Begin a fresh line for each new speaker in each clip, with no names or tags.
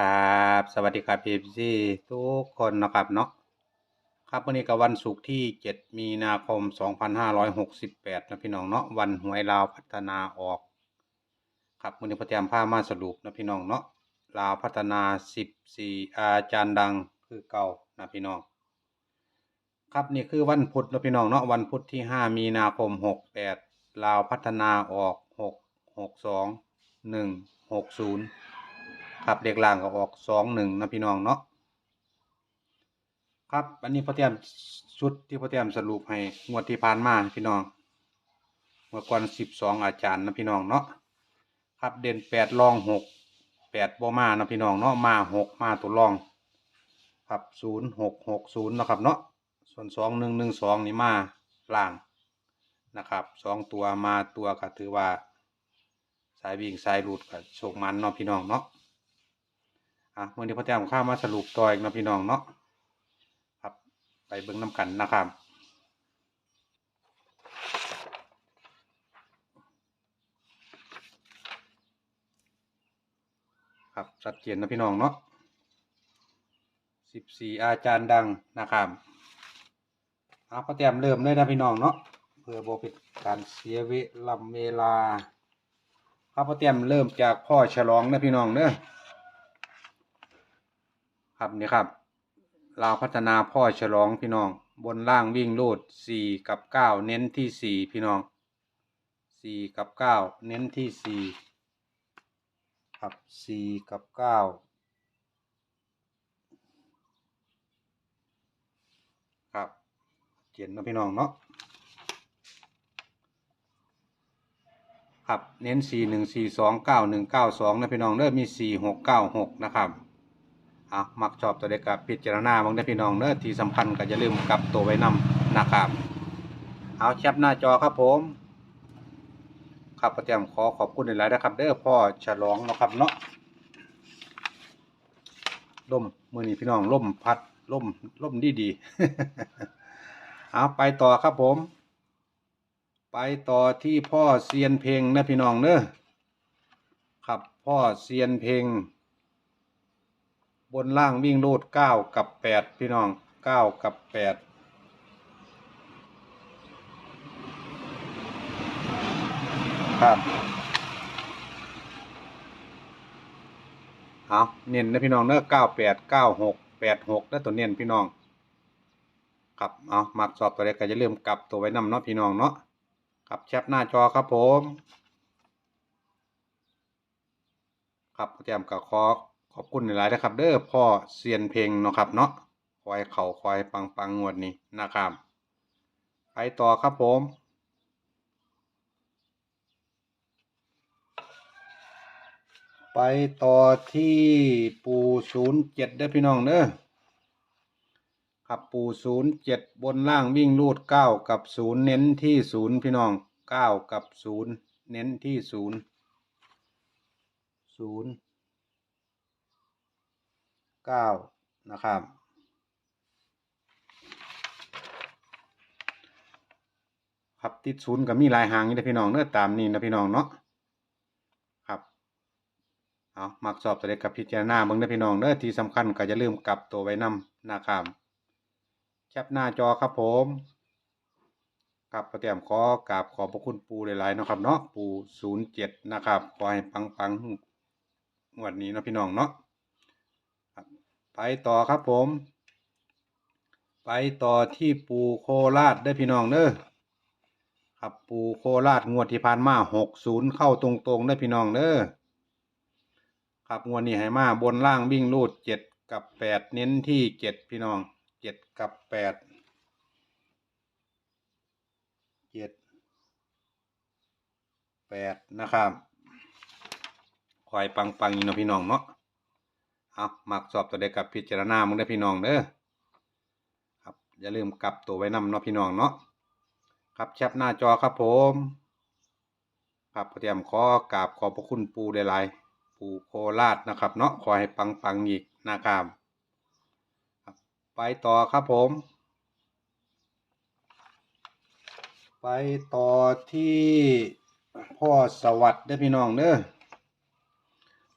ครับสวัสดีครับพีซีทุกคนนะครับเนาะครับวันนี้ก็วันศุกร์ที่ 7 มีนาคม 2568 นะพี่น้องเนาะวันหวยลาวพัฒนาออก ครับวันนี้พระเตรียมผ้ามาสรุปนะพี่น้องเนาะลาวพัฒนา 14 อาจารย์ดังคือเก่านะพี่น้อง ครับนี่คือวันพุธนะพี่น้องเนาะวันพุธที่ 5 มีนาคม 68 ลาวพัฒนาออก 6 62 1 60 ครับเด็กล่างก็ออกสองหนึ่งนะพี่น้องเนาะครับอันนี้พ่อเตรียมชุดที่พ่อเตรียมสรุปให้งวดที่ผ่านมาพี่น้องงวดก่อนสิบสองอาจารย์นะพี่น้องเนาะครับเด่นแปดรองหกแปดบ่มานะพี่น้องเนาะมาหกมาตัวรอง ครับศูนย์หกหกศูนย์นะครับเนาะส่วนสองหนึ่งหนึ่งสองนี่มาล่างนะครับสองตัวมาตัวก็ถือว่า สายวิ่งสายหลุดกับโชคมันเนาะพี่น้องเนาะ อะวันนี้พ่อแต้มข้ามาสรุปต่ออีกนะพี่น้องเนาะครับ ไปเบิ่งน้ำกันนะครับครับชัดเจนนะพี่น้องเนาะสิบสี่อาจารย์ดังนะครับเอาพ่อแต้มเริ่มเลยนะพี่น้องเนาะเพื่อบ่เป็นการเสียเวลาเวลาครับพ่อแต้มเริ่มจากพ่อฉลองนะพี่น้องเด้อ ครับนี่ครับลาวพัฒนาพ่อฉลองพี่น้อง บนล่างวิ่งโลดสี่กับเก้าเน้นที่สี่พี่น้องสี่กับเก้าเน้นที่สี่ครับสี่กับเก้าครับเขียนนะพี่น้องเนาะครับเน้นสี่หนึ่งสี่สองเก้าหนึ่งเก้าสองนะพี่น้องเริ่มมีสี่หกเก้าหกนะครับ อะมักชอบตัวเด็กกับพิจารณาบางได้พี่น้องเด้อที่สำคัญก็อย่าลืมกลับตัวไว้นำนะครับ เอาแคปหน้าจอครับผมครับประเตรียมขอขอบคุณหลายๆนะครับ เด้อพ่อฉลองนะครับเนาะล่มมือนี้พี่น้องล่มพัดล่มล่มดีดีเอาไปต่อครับผม ไปต่อที่พ่อเซียนเพลงนะพี่น้องเด้อครับพ่อเซียนเพลง บนล่างวิ่งโลดเก้ากับแปดพี่น้องเก้ากับแปดครับเอาเน้นนะพี่น้องเนอะเก้าแปดเก้าหกแปดหกแล้วตัวเน้นพี่น้องครับเอามักสอบตัวเล็กก็จะเริ่มกลับตัวไว้นำเนาะพี่น้องเนาะครับแชปหน้าจอครับผม ครับแจมกับขอ ขอบคุณหลายๆนะครับ เด้อพ่อเซียนเพลงเนาะครับเนาะคอยเข่าคอยปังปังงวดนี้นะครับ ไปต่อครับผม ไปต่อที่ปูศูนย์เจ็ดเด้อพี่น้องเด้อครับปูศูนย์เจ็ดบนล่างวิ่งรูดเก้ากับศูนย์เน้นที่ศูนย์พี่น้องเก้ากับศูนย์เน้นที่ศูนย์ศูนย์ เก้านะครับ ครับติดศูนย์กับมีลายหางนี่นะพี่น้องเนื้อตามนี่นะพี่น้องเนาะครับเอามักสอบตัวเล็กกับพิจารณาเบิ่งนะพี่น้องเด้อที่สำคัญก็จะลืมกลับตัวไว้นำนะครับแคปหน้าจอครับผมครับประเตรียมขอกราบขอบพระคุณปูหลายๆนะครับเนาะปูศูนย์เจ็ดนะครับขอให้ปังๆงวดนี้นะพี่น้องเนาะ ไปต่อครับผม ไปต่อที่ปูโคราชได้พี่น้องเด้อครับปูโคราชงวดที่ผ่านมาหกศูนย์เข้าตรงๆได้พี่น้องเด้อครับงวดนี้ให้มาบนล่างวิ่งลูดเจ็ดกับแปดเน้นที่เจ็ดพี่น้องเจ็ดกับแปดเจ็ดแปดนะครับคอยปังๆอยู่นะพี่น้องเนาะ เอามักสอบตัวเด็กกับพิจารณามึงได้พี่น้องเด้อครับอย่าลืมกลับตัวไว้นำเนาะพี่น้องเนาะครับแคปหน้าจอครับผมครับเตรียมขอกราบขอบพระคุณปูหลายๆปูโคราชนะครับ เนาะขอให้ปังปังๆอีกนะครับครับไปต่อครับผม ไปต่อที่พ่อสวัสดิ์เด้พี่น้องเด้อ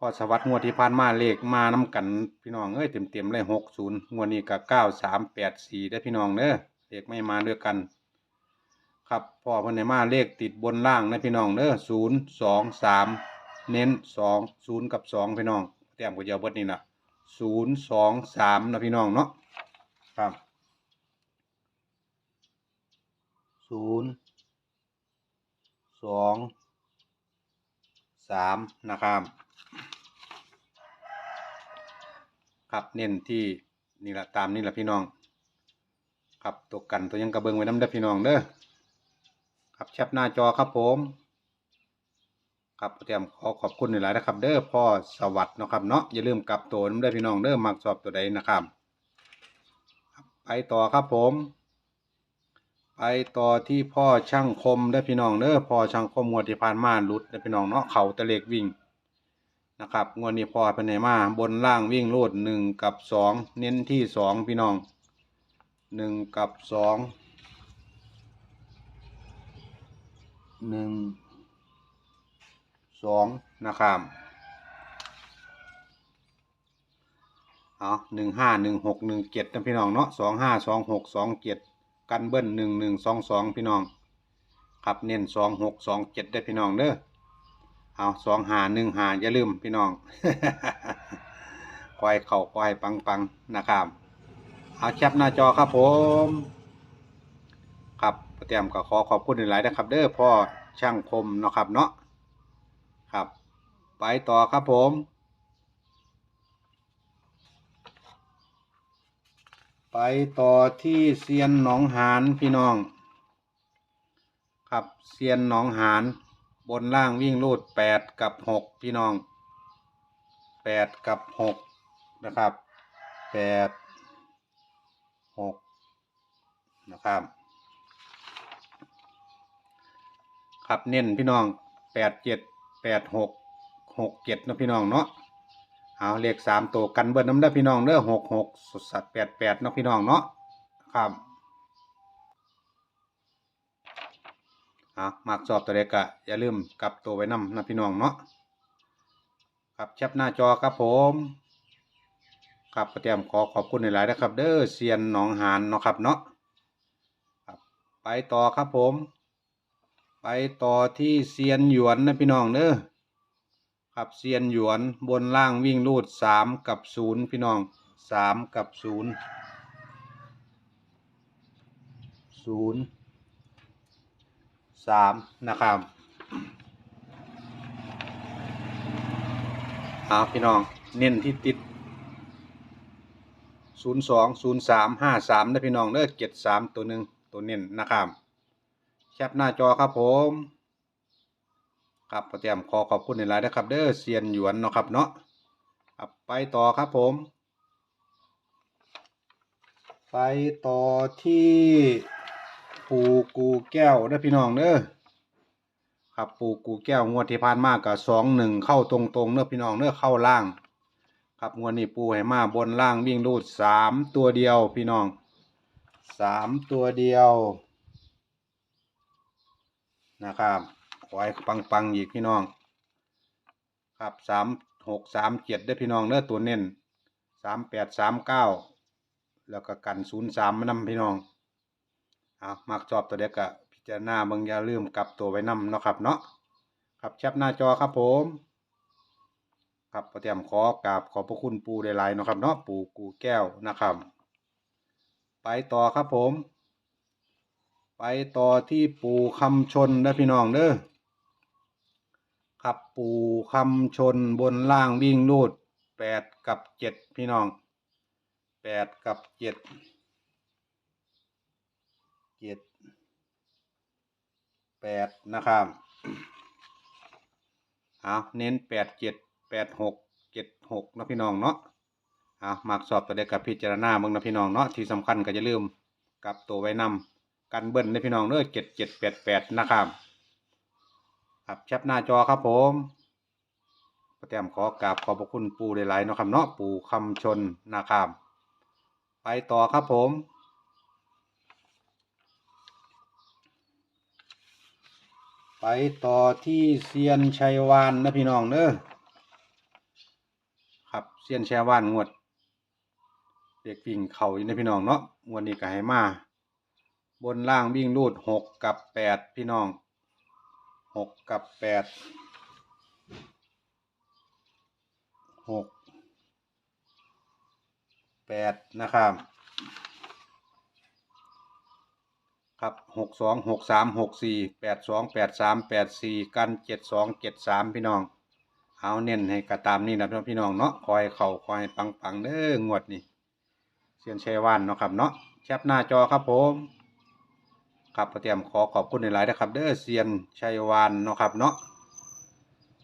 พอสวัสดงวดที่ผ่านมาเลขมาน้กันพี่น้องเอ้ยเต็มๆเลยหกศูนย์งวดนี้ก็เก้าสามแปดสี่ได้พี่น้องเด้อเลขไม่มาด้วยกัน ครับพอพันในมาเลขติดบนล่างนะพี่น้องเด้อศูนย์สองสามเน้นสองศูนย์กับสองพี่น้องเตรียมกับเยาวบดนี่นะศูนย์สองสามนะพี่น้องเนาะครับศูนย์สองสามนะครับ ครับเน้นที่นี่แหละตามนี่แหละพี่น้อง ครับตัวกันตัวยังกระเบิงไว้น้ำเด้อพี่น้องเด้อครับแคปหน้าจอครับผม ครับเตรียมขอขอบคุณหลายนะครับ เด้อพ่อสวัสดนะครับเนาะอย่าลืมกลับตัวน้ำเด้อพี่น้องเด้อมักสอบตัวใดนะครับไปต่อครับผม ไปต่อที่พ่อช่างคมเด้พี่น้องเด้อพ่อช่างคมงวดที่ผ่านมาลุดเด้พี่น้องเนาะเขาตะเล็กวิ่ง นะครับงวดนี้พอไปไหนมาบนล่างวิ่งโลดหนึ่งกับสองเน้นที่สองพี่น้องหนึ่งกับสองหนึ่งสองนะครับเอาหนึ่งห้าหนึ่งหกหนึ่งเจ็ดนะพี่น้องเนาะสองห้าสองหกสองเจ็ดกันเบิ้ลหนึ่งหนึ่งสองสองพี่น้อง ครับเน้นสองหกสองเจ็ดได้พี่น้องเด้อ เอาสองหาหนึ่งหาอย่าลืมพี่น้องคอยเข่าคอยปังปังๆนะครับ เอาแคปหน้าจอครับผม ครับเตรียมก็ขอขอบคุณหลายๆนะครับ เด้อพ่อช่างคมเนาะครับเนาะครับ ไปต่อครับผมไปต่อที่เซียนหนองหานพี่น้อง ครับเซียนหนองหาน บนล่างวิ่งรูดแปดกับหกพี่น้องแปดกับหกนะครับแปดหกนะครับ ครับเน้นพี่น้องแปดเจ็ดแปดหกหกเจ็ดนะพี่น้องเนาะเอาเลขสามตัวกันเบิดน้ำได้พี่น้องเด้อหกหกสุดสัตว์แปดแปดเนาะพี่น้องเนาะครับ อะมากสอบตัวเด็กอะอย่าลืมกลับตัวไว้นำนะพี่น้องเนาะครับแคปหน้าจอครับผมครับก็เตรียมขอขอบคุณหลายๆนะครับ เด้อเซียนหนองหานเนาะครับเนาะครับไปต่อครับผม ไปต่อที่เซียนหยวนนะพี่น้องเด้อครับเซียนหยวนบนล่างวิ่งรูดสามกับศูนย์พี่น้องสามกับศูนย์ศูนย์ สามนะครับเอาพี่น้อง เน้นที่ติดศูนย์สองศูนย์สามห้าสามนะพี่น้องเด้อเจ็ดสามตัวหนึ่งตัวเน้นนะครับแคปหน้าจอครับผมครับประเตรียมขอขอบคุณในไลน์นะครับ เด้อเซียนหยวนเนาะครับเนาะครับไปต่อครับผม ไปต่อที่ ปูกูแก้วเด้อพี่น้องเด้อครับปูกูแก้วงวดที่ผ่านมากับสองหนึ่งเข้าตรงๆเด้อพี่น้องเด้อเข้าล่าง ครับงวดนี้ปูให้มาบนล่างวิ่งรูดสามตัวเดียวพี่น้องสามตัวเดียวนะครับขอให้ปังๆอีกพี่น้อง ครับสามหกสามเจ็ดได้อพี่น้องเด้อตัวเน้นสามแปดสามเก้าแล้วก็กันศูนย์สามมานำพี่น้อง เอามักชอบตัวเด็กกะพิจารณาเบิ่งอย่าลืมกลับตัวไว้นำเนาะครับ เนาะครับแคปหน้าจอครับผม ครับประเตรียมขอกราบขอบพระคุณปูได้หลายเนาะครับเนาะปูกูแก้วนะครับ ไปต่อครับผม ไปต่อที่ปูคำชนนะพี่น้องเด้อครับปูคำชนบนล่างวิ่งรูดแปดกับเจ็ดพี่น้องแปดกับเจ็ด เจ็ดแปดนะครับเอาเน้นแปดเจ็ดแปดหกเจ็ดหกนะพี่น้องเนาะเอามากสอบตัวเด็กกับพิจารณาเบิ่งนะพี่น้องเนาะที่สำคัญก็จะลืมกลับตัวไว้นำกันเบิ้ลนะพี่น้องเด้อเจ็ดเจ็ดแปดแปดนะครับครับแคปหน้าจอครับผมก็เตมขอกราบขอบพระคุณปูหลายๆเนาะครับเนาะปูคำชนนะครับไปต่อครับผม ไปต่อที่เซียนชัยวานนะพี่น้องเด้อครับเซียนแชว่านงวด เด็กวิ่งเข่าอยู่ในพี่น้องเนาะงวดนี้ก็ให้มา บนล่างวิ่งรูดหกกับแปดพี่น้องหกกับแปดหกแปดนะครับ ครับหกสองหกสามหกสี่แปดสองแปดสามแปดสี่กันเจ็ดสองเจ็ดสามพี่น้อง เอาเน้นให้กระตามนี่นะพี่น้องเนาะคอยเข่าคอยปังปังๆเด้องวดนี่เซียนชัยวันเนาะครับเนาะแคปหน้าจอครับผมครับเตรียมขอขอบคุณในหลายนะครับ เด้อเซียนชัยวานเนาะครับเนาะ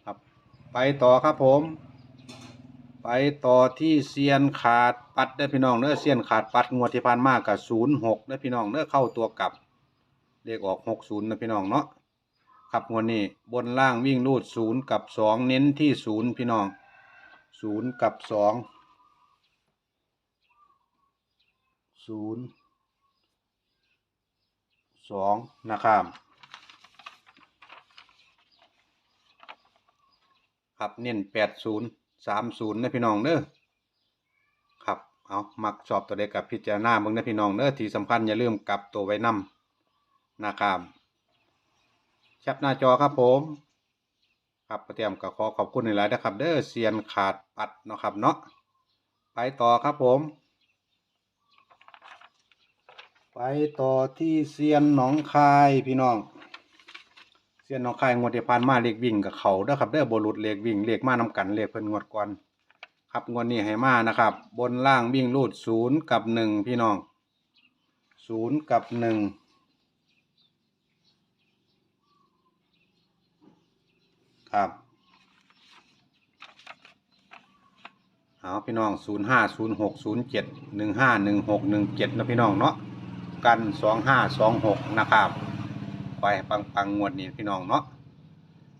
ครับไปต่อครับผม ไปต่อที่เซียนขาดปัดเด้อพี่น้องเด้อเซียนขาดปัดงวดที่ผ่านมากับศูนย์หกเด้อพี่น้องเด้อเข้าตัวกลับ เลขออกหกศูนย์นะพี่น้องเนาะครับวดนี้บนล่างวิ่งรูดศูนย์กับสองเน้นที่ศูนย์พี่น้องศูนย์กับสองศูนย์สองนะครับครับเน้นแปดศูนย์สามศูนย์นะพี่น้องเด้อครับเอามักชอบตัวเด็กกับพิจารณาเบิ่งนะพี่น้องเด้อที่สำคัญอย่าลืมกลับตัวไว้นำ นะครับแคปหน้าจอครับผมครับเตรียมก็ขอขอบคุณในหลายนะครับ เด้อเซียนขาดปัดเนาะครับเนาะไปต่อครับผม ไปต่อที่เซียนหนองคายพี่น้องเซียนหนองคายงวดที่ผ่านมาเลขวิ่งกับเขาเด้อครับเด้อบรุษเลขวิ่งเลขมานํกันเลขเพิ่นงวดก่อนครับงวดนี้ให้มานะครับ บนล่างวิ่งรูดศูนย์กับหนึ่งพี่น้องศูนย์กับหนึ่ง ครับเอาพี่น้องศูนย์ห้าศูนย์หกศูนย์เจ็ดหนึ่งห้าหนึ่งหกหนึ่งเจ็ดนะพี่น้องเนาะกันสองห้าสองหกนะครับไปปังปังๆงวดนี้พี่น้องเนาะ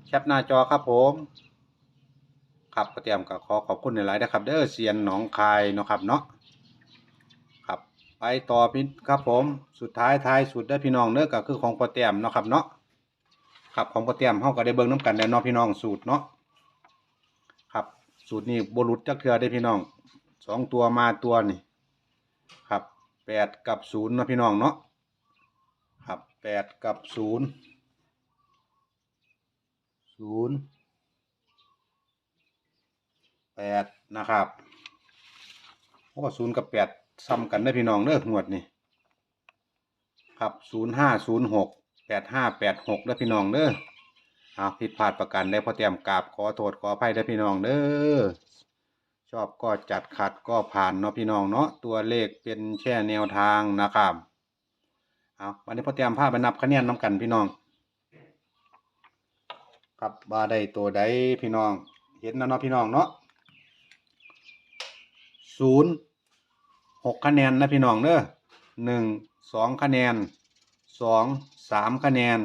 แคปหน้าจอครับผมครับก็เตรียมกับขอขอบคุณในหลายๆนะครับ เด้อเซียนหนองคายเนาะครับเนาะครับไปต่อพี่ครับผมสุดท้ายท้ายสุดได้พี่น้องเด้อก็คือของปรเตรียมเนาะครับเนาะ ครับของโปรเตรียมเฮาก็ได้เบิ่งน้กันแล้วเนาะพี่น้องสูตรเนาะครับสูตรนี้บ่หลุดจักเทือได้พี่น้องสองตัวมาตัวนี่ครับแปดกับศูนย์นะพี่น้องเนาะครับแปดกับศูนย์ศูนย์แปดนะครับโอ้ศูนย์กับแปดซ้ำกันได้พี่น้องเด้องวดนี่ครับศูนย์ห้าศูนย์หก แปดห้าแปดหกได้อพี่น้องเด้อเอาผิดพลาดประกันได้พอเตรียมกราบขอโทษขออภัยได้พี่น้องเด้อชอบก็จัดขัดก็ผ่านเนาะพี่น้องเนาะตัวเลขเป็นแค่แนวทางนะครับเอาวันนี้พอเตรียมภาพไปนับคะแนนน้ำกันพี่น้อง ครับว่าได้ตัวใดพี่น้อง เห็นแล้วเนาะพี่น้องเนาะศูนย์หกคะแนนนะพี่น้องเด้อหนึ่งสองคะแนนสอง สามคะแนน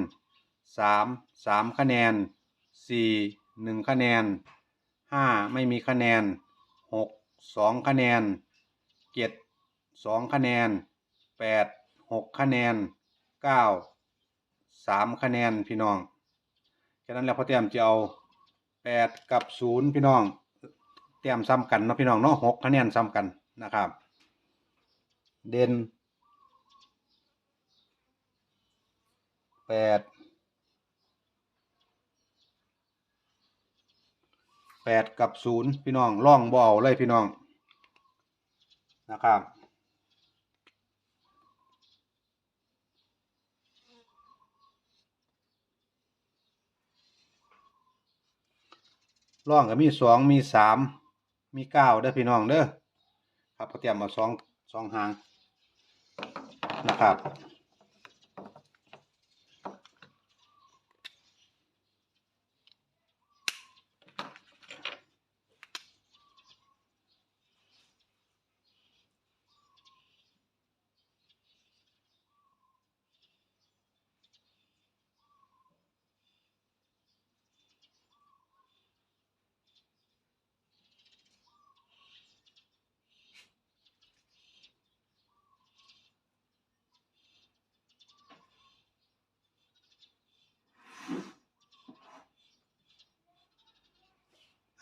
สามสามคะแนนสี่หนึ่งคะแนนห้าไม่มีคะแนนหกสองคะแนนเจ็ดสองคะแนนแปดหกคะแนนเก้าสามคะแนนพี่น้องฉะนั้นแล้วพอเตรียมจะเอาแปดกับศูนย์พี่น้องเตรียมซ้ำกันเนาะพี่น้องเนาะหกคะแนนซ้ำกันนะครับ เด่น แปดแปดกับศูนย์พี่น้องล่องบ่เอาเลยพี่น้องนะครับร่องก็มีสองมีสามมีเก้าเด้อพี่น้องเด้อครับเตรียมมาสองสองหางนะครับ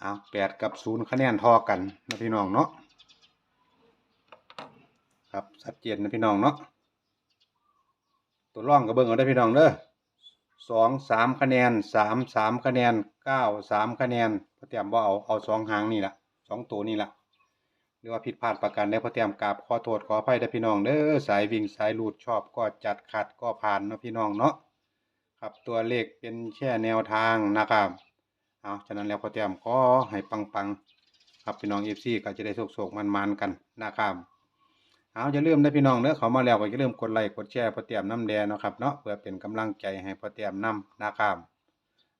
เอาแปดกับศูนย์คะแนนทอกันนะพี่น้องเนาะครับชัดเจนนะพี่น้องเนาะตัวร่องกับเบิ้งเอาได้พี่น้องเด้อสองสามคะแนนสามสามคะแนนเก้าสามคะแนนพอเตรียมว่าเอาเอาสองหางนี่แหละสองตัวนี่แหละหรือว่าผิดพลาดประการใดพอเตรียมกราบขอโทษขออภัยได้พี่น้องเด้อสายวิ่งสายลูดชอบก็จัดขัดก็ผ่านนะพี่น้องเนาะครับตัวเลขเป็นแค่แนวทางนะครับ เอาฉะนั้นแล้วพอเตรียมขอให้ปังๆครับพี่น้องเอฟซีก็จะได้โศกๆมันๆกันนะครับเอาอย่าลืมนะพี่น้องเด้อเขามาแล้วก็อย่าลืมกดไลค์กดแชร์พอเตรียมน้ำแดงนะครับเนาะเพื่อเป็นกำลังใจให้พอเตรียมน้ำนะครับ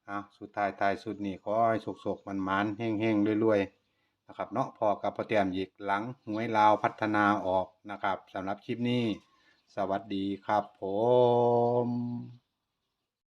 เอาสุดท้ายท้ายสุดนี้ขอให้โศกๆมันๆเฮงๆรวยๆนะครับเนาะพอกับพอเตรียมหยิกหลังหวยลาวพัฒนาออกนะครับสำหรับคลิปนี้ สวัสดีครับผม